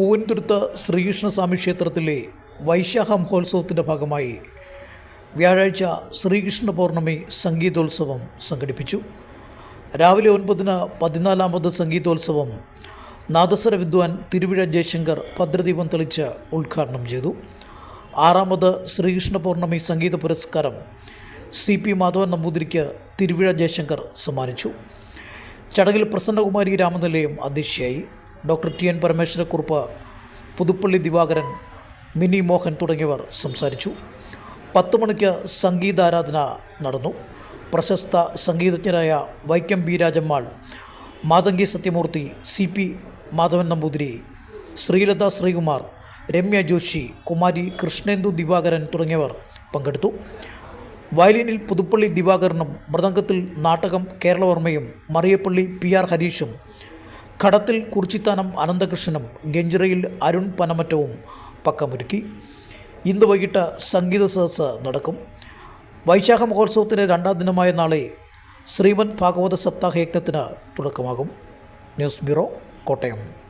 പൂവൻതുരുത്ത് ശ്രീകൃഷ്ണസ്വാമി ക്ഷേത്രത്തിലെ വൈശാഖ മഹോത്സവത്തിന്റെ ഭാഗമായി വ്യാഴാഴ്ച ശ്രീകൃഷ്ണ പൗർണമി സംഗീതോത്സവം സംഘടിപ്പിച്ചു. രാവിലെ ഒൻപതിന് പതിനാലാമത് സംഗീതോത്സവം നാദസ്വര വിദ്വാൻ തിരുവിഴ ജയശങ്കർ ഭദ്രദീപം തെളിച്ച് ഉദ്ഘാടനം ചെയ്തു. ആറാമത് ശ്രീകൃഷ്ണ പൗർണമി സംഗീത പുരസ്കാരം സി പി മാധവൻ നമ്പൂതിരിക്ക് തിരുവിഴ ജയശങ്കർ സമ്മാനിച്ചു. ചടങ്ങിൽ പ്രസന്നകുമാരി രാമനിലയം അധ്യക്ഷയായി. Doctor T N Parameswarakkurup Puthuppally Divakaran Mini Mohan തുടങ്ങിയവർ സംസാരിച്ചു. പത്ത് മണിക്ക് സംഗീതാരാധന നടന്നു. പ്രശസ്ത സംഗീതജ്ഞരായ Vaikom B Rajammal Mathangi Sathyamoorthy C P Madhavan Namboothiri Sreelatha Sreekumar Ramya Joshi Kumari Krishnendu Divakaran തുടങ്ങിയവർ പങ്കെടുത്തു. വയലിനിൽ പുതുപ്പള്ളി ദിവാകരനും മൃദംഗത്തിൽ നാടകം കേരളവർമ്മയും മറിയപ്പള്ളി പി ആർ ഹരീഷും ഘടത്തിൽ കുറിച്ചിത്താനം അനന്തകൃഷ്ണനും ഗഞ്ചിറയിൽ അരുൺ പനമറ്റവും പക്കമൊരുക്കി. ഇന്ന് വൈകിട്ട് സംഗീത സദസ്സ് നടക്കും. വൈശാഖ മഹോത്സവത്തിന്റെ രണ്ടാം ദിനമായ നാളെ ശ്രീമദ് ഭാഗവത സപ്താഹ യജ്ഞത്തിന് തുടക്കമാകും. News bureau Kottayam.